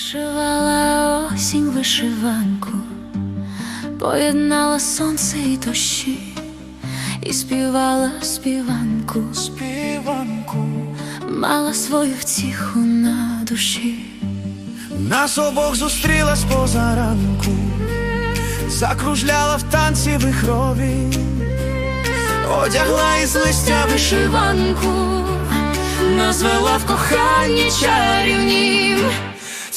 Вишивала осінь вишиванку, поєднала сонце і дощі, і співала співанку, співанку. Мала свою втіху на душі. Нас обох зустріла з позаранку, закружляла в танці вихрові, одягла із листя вишиванку, Назвела в коханні чарівнім,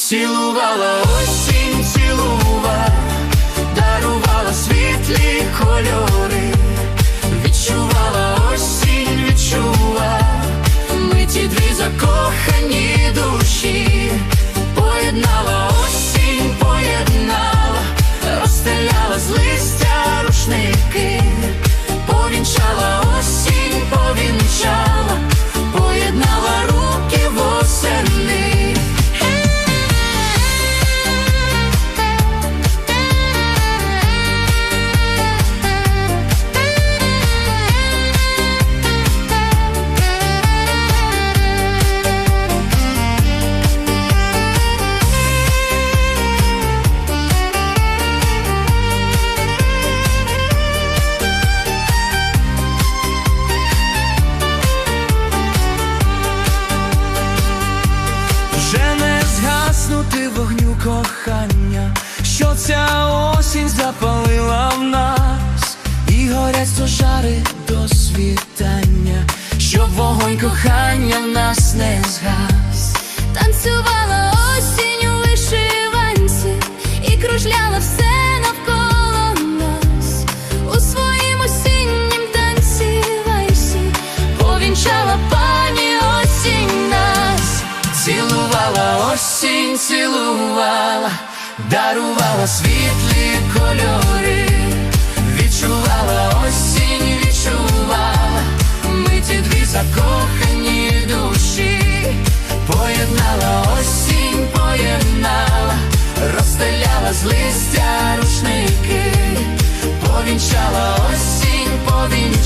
цілувала осінь, цілувала, дарувала світлі кольори, і горять сто жари до світання, щоб вогонь кохання в нас не згас. танцювала осінь у вишиванці і кружляла все навколо нас у своїм осіннім танці вальсі повінчала пані осінь нас. Цілувала осінь, цілувала, дарувала світлі кольори, листя рушники, повінчала осінь, повінчала,